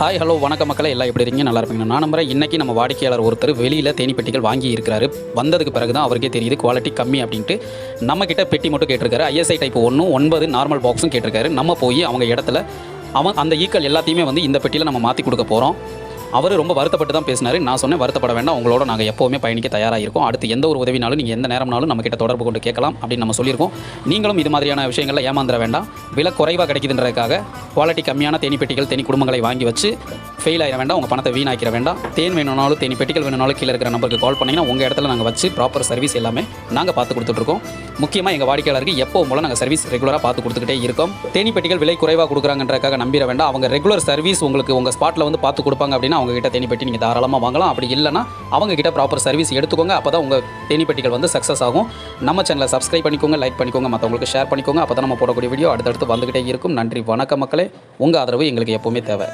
Hi hello வணக்க மக்களை. எல்லாம் எப்படி இருக்கீங்க? நல்லா இருப்பீங்க நான் நம்புறேன். இன்னைக்கு நம்ம வாடிக்கையாளர் ஒருத்தர் வெளியில் தேனிப்பெட்டிகள் வாங்கி இருக்கிறாரு. வந்ததுக்கு பிறகு தான் அவருக்கே தெரியுது குவாலிட்டி கம்மி அப்படின்ட்டு. நம்மக்கிட்ட பெட்டி மட்டும் கேட்டிருக்காரு. ஐஎஸ்ஐ டைப் ஒன்றும் ஒன்பது நார்மல் பாக்ஸும் கேட்டிருக்காரு. நம்ம போய் அவங்க இடத்துல அவன் அந்த ஈக்கள் எல்லாத்தையுமே வந்து இந்த பெட்டியில் நம்ம மாற்றி கொடுக்க போகிறோம் அவர் ரொம்ப வருத்தப்பட்டு தான் பேசினார். நான் சொன்னேன் வருத்தப்பட வேண்டாம். உங்களோட நாங்கள் எப்போவுமே பயணிக்க தயாராக இருக்கோம் அடுத்து எந்த ஒரு உதவினாலும் நீங்கள் எந்த நேரம்னாலும் நம்ம கிட்ட தொடர்பு கொண்டு கேட்கலாம் அப்படின்னு நம்ம சொல்லியிருக்கோம். நீங்களும் இது மாதிரியான விஷயங்களில் ஏமாந்துட வேண்டாம். விலை குறைவாக கிடைக்குதுன்றதுக்காக குவாலிட்டி கம்மியான தேனி பெட்டிகள் தேனி குடும்பங்களை வாங்கி வச்சு ஃபெயில் ஆகிட வேண்டாம் உங்கள் பணத்தை வீணாக்கிற வேண்டாம். தேன் வேணும்னாலும் தேனி பெட்டிகள் வேணும்னாலும் கீழே இருக்கிற நம்பருக்கு கால் பண்ணிங்கன்னா உங்கள் இடத்துல நாங்கள் வச்சு ப்ராப்பர் சர்வீஸ் எல்லாமே நாங்கள் பார்த்து கொடுத்துட்ருக்கோம். முக்கியமாக எங்கள் வாடிக்கையாளருக்கு எப்போ மூலம் நாங்கள் சர்வீஸ் ரெகுலராக பார்த்து கொடுத்துக்கிட்டே இருக்கோம். தேனி பெட்டிகள் விலை குறைவாக கொடுக்குறாங்கன்றக்காக நம்பிட வேண்டாம். அவங்க ரெகுலர் சர்வீஸ் உங்களுக்கு உங்கள் ஸ்பாட்டில் வந்து பார்த்து கொடுப்பாங்க அப்படின்னா அவங்ககிட்ட தேனி பெட்டி நீங்கள் தாராளமாக வாங்கலாம். அப்படி இல்லைன்னா அவங்க கிட்ட ப்ராப்பர் சர்வீஸ் எடுத்துக்கோங்க. அப்போ தான் உங்கள் தேனிப்பட்டிகள் வந்து சக்ஸஸ் ஆகும். நம்ம சேனலை சப்ஸ்கிரைப் பண்ணிக்கோங்க லைக் பண்ணிக்கோங்க மற்றவங்களுக்கு ஷேர் பண்ணிக்கோங்க. அப்போ தான் நம்ம போடக்கூடிய வீடியோ அடுத்தடுத்து வந்துகிட்டே இருக்கும். நன்றி வணக்கம் மக்களே. உங்கள் ஆதரவு எங்களுக்கு எப்போவுமே தேவை.